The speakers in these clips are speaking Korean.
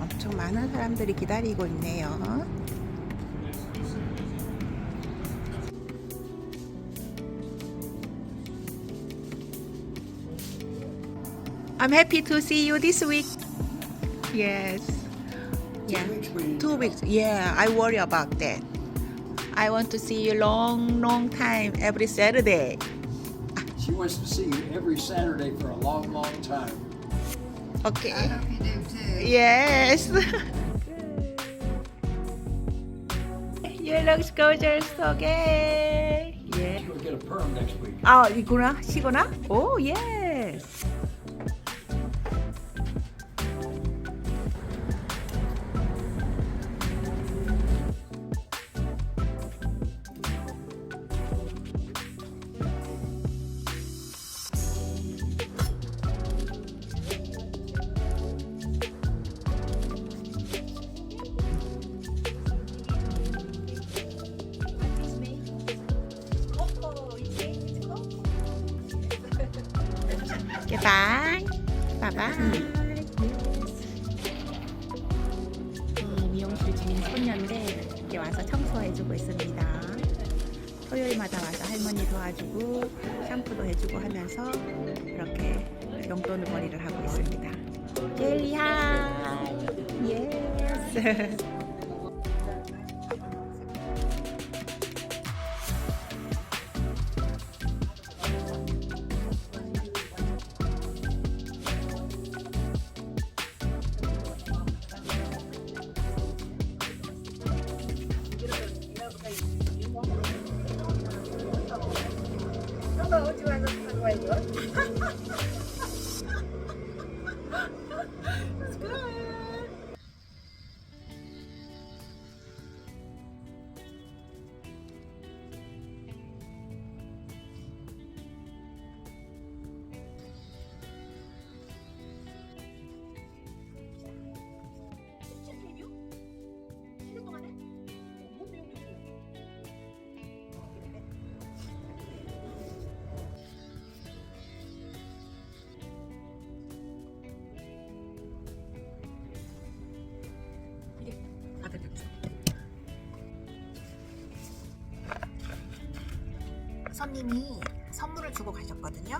엄청 많은 사람들이 기다리고 있네요. I'm happy to see you this week. Yes. Yeah. weeks we- Two weeks. Yeah, I worry about that. I want to see you long, long time every Saturday. She wants to see you every Saturday for a long, long time. Okay. Yes. you look gorgeous again. Yeah. She'll get a perm next week. 아 이구나 시거나? 오 예스. Goodbye. Bye bye. 이 미용실 주인 손녀인데 이렇게 와서 청소해주고 있습니다. 토요일마다 와서 할머니 도와주고 샴푸도 해주고 하면서 이렇게 용돈 벌이를 하고 있습니다. 젤리 하이. 예스. Các bạn ơi, chưa ai nói xong quay! 손님이 선물을 주고 가셨거든요.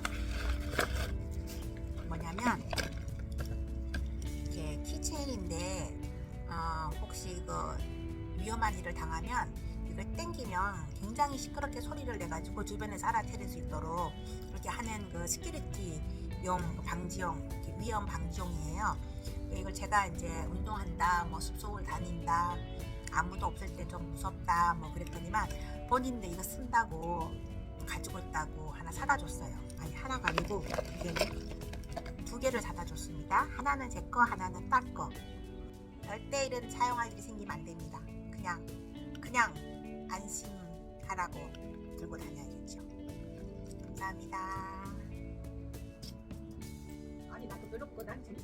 뭐냐면 이게 키체인인데 어, 혹시 이거 위험한 일을 당하면 이걸 땡기면 굉장히 시끄럽게 소리를 내가지고 주변에서 알아차릴 수 있도록 이렇게 하는 그 시큐리티용 그 방지용 위험 방지용이에요. 이걸 제가 이제 운동한다, 뭐 숲속을 다닌다, 아무도 없을 때 좀 무섭다, 뭐 그랬더니만 본인도 이거 쓴다고 가지고 있다고 하나 사다 줬어요. 아니 하나가 아니고 이게 두 개를 사다 줬습니다. 하나는 제 거, 하나는 딸 거. 절대 이런 사용할 일이 생기면 안 됩니다. 그냥 그냥 안심하라고 들고 다녀야겠죠. 감사합니다. 아니 나도 외롭고 난 재밌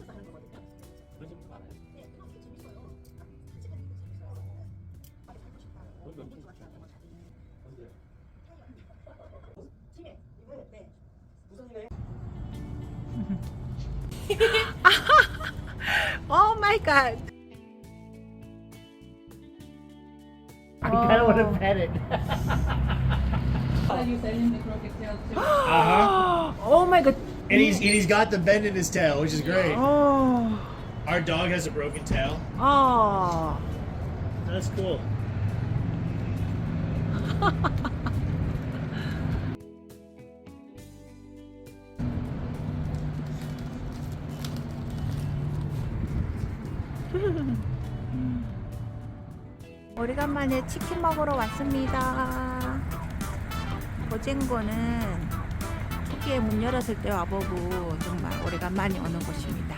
Oh my god. I kind of want to pet it. Are you selling the crooked tail too? Uh huh. Oh my god. And he's and he's got the bend in his tail, which is great. Oh. Our dog has a broken tail. Oh. That's cool. 오래간만에 치킨 먹으러 왔습니다. 보쟁고는 초기에 문 열었을 때 와보고 정말 오래간만에 오는 곳입니다.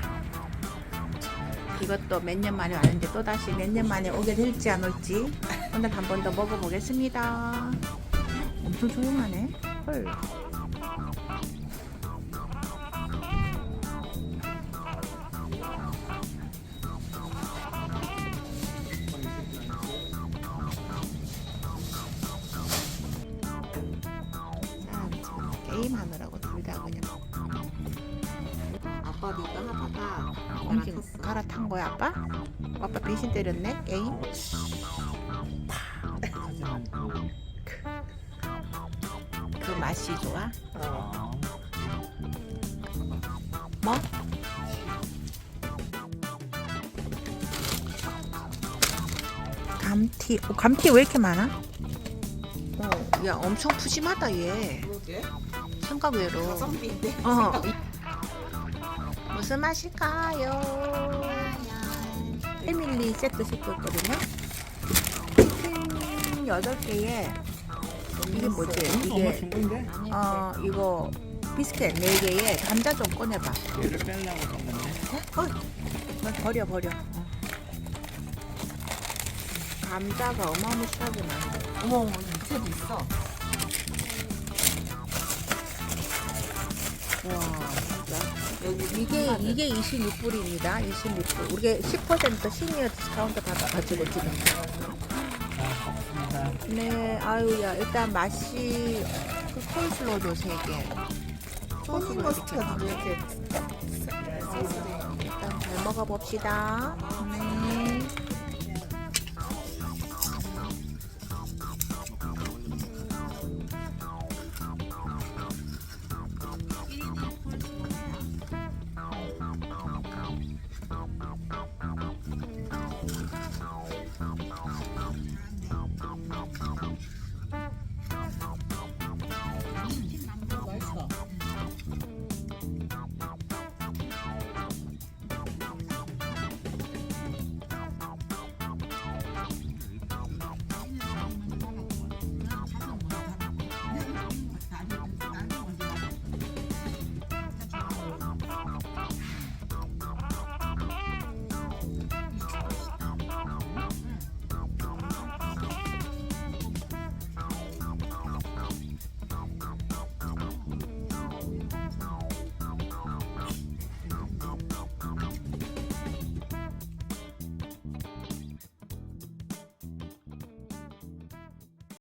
이것도 몇 년 만에 왔는데 또다시 몇 년 만에 오게 될지 안 올지 오늘 한 번 더 먹어보겠습니다. 엄청 조용하네. 헐. 게임 하느라고 둘 다 그냥 아빠도 이거 하다가 엄청 나랑 갈아탄 거야 아빠? 아빠 배신 때렸네 에이 그 맛이 좋아? 뭐? 감튀 어, 감튀 왜 이렇게 많아? 어, 야 엄청 푸짐하다 얘 그러게. 생각 외로 가성비인데. 어. 무슨 맛일까요? 패밀리 세트 시켰거든요. 拼 8개에 이게 뭐지? 엄마 이게 준 건데? 어 이거 비스켓 4개에 감자 좀 꺼내봐. 얘를 빼려고 했는데. 어? 어, 버려 버려. 어. 감자가 어마무시하게 많아. 어머, 밑에도 있어. 와 진짜. 여기 이게 이게 26불입니다. 26불. 우리가 10% 시니어 디스카운트 받아가지고 지금. 네, 아유야 일단 맛이 그 콜슬로도 세 개. 토니 머스타드 이렇게 일단 잘 먹어봅시다. 네.